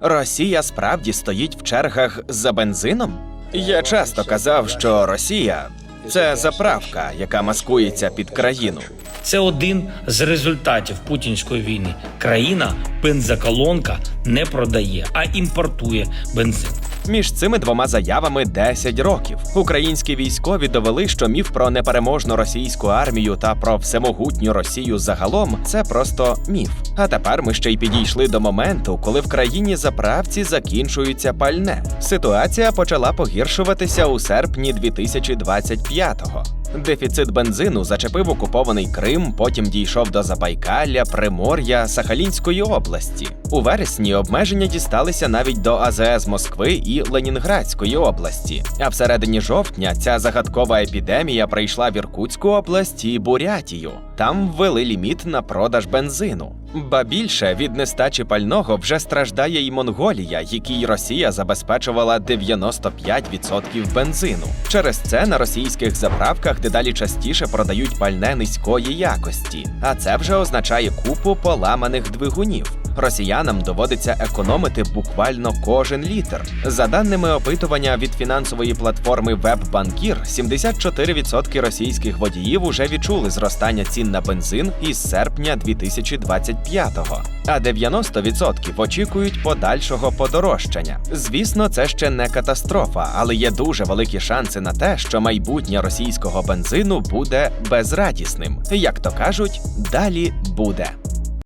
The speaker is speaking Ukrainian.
Росія справді стоїть в чергах за бензином? Я часто казав, що Росія це заправка, яка маскується під країну. Це один з результатів путінської війни. Країна бензоколонка не продає, а імпортує бензин. Між цими двома заявами 10 років. Українські військові довели, що міф про непереможну російську армію та про всемогутню Росію загалом це просто міф. А тепер ми ще й підійшли до моменту, коли в країні заправці закінчується пальне. Ситуація почала погіршуватися у серпні 2025-го. Дефіцит бензину зачепив окупований Крим, потім дійшов до Забайкалля, Примор'я, Сахалінської області. У вересні обмеження дісталися навіть до АЗС Москви і Ленінградської області. А всередині жовтня ця загадкова епідемія прийшла в Іркутську область і Бурятію. Там ввели ліміт на продаж бензину. Ба більше від нестачі пального вже страждає і Монголія, якій Росія забезпечувала 95% бензину. Через це на російських заправках дедалі частіше продають пальне низької якості, а це вже означає купу поламаних двигунів. Росіянам доводиться економити буквально кожен літр. За даними опитування від фінансової платформи WebBankir, 74% російських водіїв уже відчули зростання цін на бензин із серпня 2025-го, а 90% очікують подальшого подорожчання. Звісно, це ще не катастрофа, але є дуже великі шанси на те, що майбутнє російського бензину буде безрадісним. Як то кажуть, далі буде.